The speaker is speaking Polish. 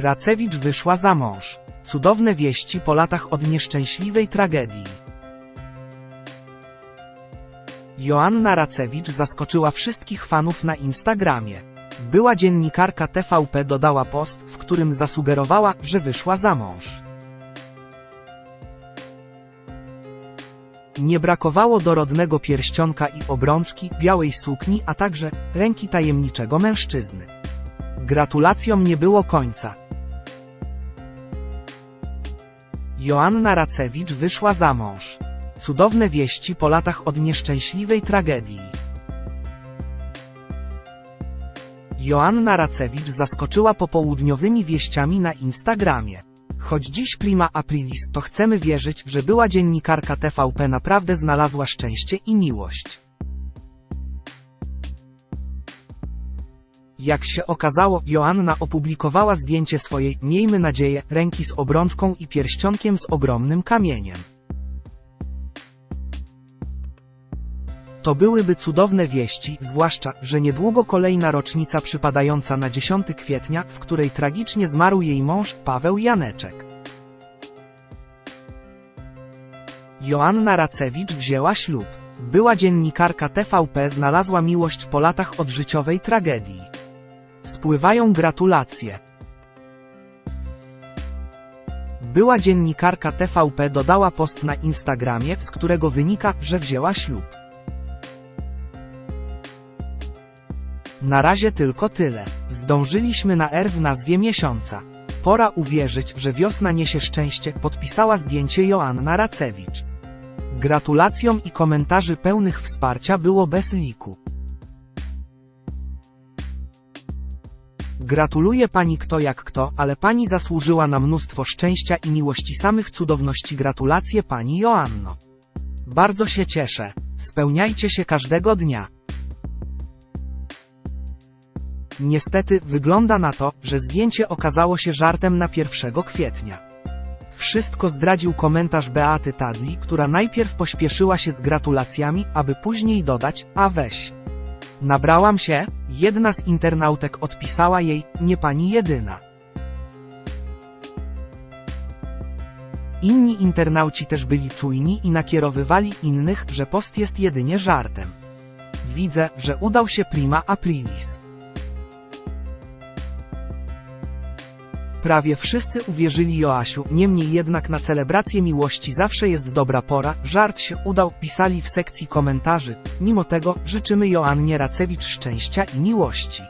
Racewicz wyszła za mąż. Cudowne wieści po latach od nieszczęśliwej tragedii. Joanna Racewicz zaskoczyła wszystkich fanów na Instagramie. Była dziennikarka TVP dodała post, w którym zasugerowała, że wyszła za mąż. Nie brakowało dorodnego pierścionka i obrączki, białej sukni, a także ręki tajemniczego mężczyzny. Gratulacjom nie było końca. Joanna Racewicz wyszła za mąż. Cudowne wieści po latach od nieszczęśliwej tragedii. Joanna Racewicz zaskoczyła popołudniowymi wieściami na Instagramie. Choć dziś prima aprilis, to chcemy wierzyć, że była dziennikarka TVP naprawdę znalazła szczęście i miłość. Jak się okazało, Joanna opublikowała zdjęcie swojej, miejmy nadzieję, ręki z obrączką i pierścionkiem z ogromnym kamieniem. To byłyby cudowne wieści, zwłaszcza, że niedługo kolejna rocznica przypadająca na 10 kwietnia, w której tragicznie zmarł jej mąż, Paweł Janeczek. Joanna Racewicz wzięła ślub. Była dziennikarka TVP znalazła miłość po latach od życiowej tragedii. Spływają gratulacje. Była dziennikarka TVP dodała post na Instagramie, z którego wynika, że wzięła ślub. Na razie tylko tyle. Zdążyliśmy na R w nazwie miesiąca. Pora uwierzyć, że wiosna niesie szczęście, podpisała zdjęcie Joanna Racewicz. Gratulacjom i komentarzy pełnych wsparcia było bez liku. Gratuluję pani kto jak kto, ale pani zasłużyła na mnóstwo szczęścia i miłości samych cudowności. Gratulacje pani Joanno. Bardzo się cieszę. Spełniajcie się każdego dnia. Niestety, wygląda na to, że zdjęcie okazało się żartem na 1 kwietnia. Wszystko zdradził komentarz Beaty Tadli, która najpierw pośpieszyła się z gratulacjami, aby później dodać, a weź. Nabrałam się, jedna z internautek odpisała jej, nie pani jedyna. Inni internauci też byli czujni i nakierowywali innych, że post jest jedynie żartem. Widzę, że udał się prima aprilis. Prawie wszyscy uwierzyli Joasiu, niemniej jednak na celebrację miłości zawsze jest dobra pora, żart się udał, pisali w sekcji komentarzy. Mimo tego, życzymy Joannie Racewicz szczęścia i miłości.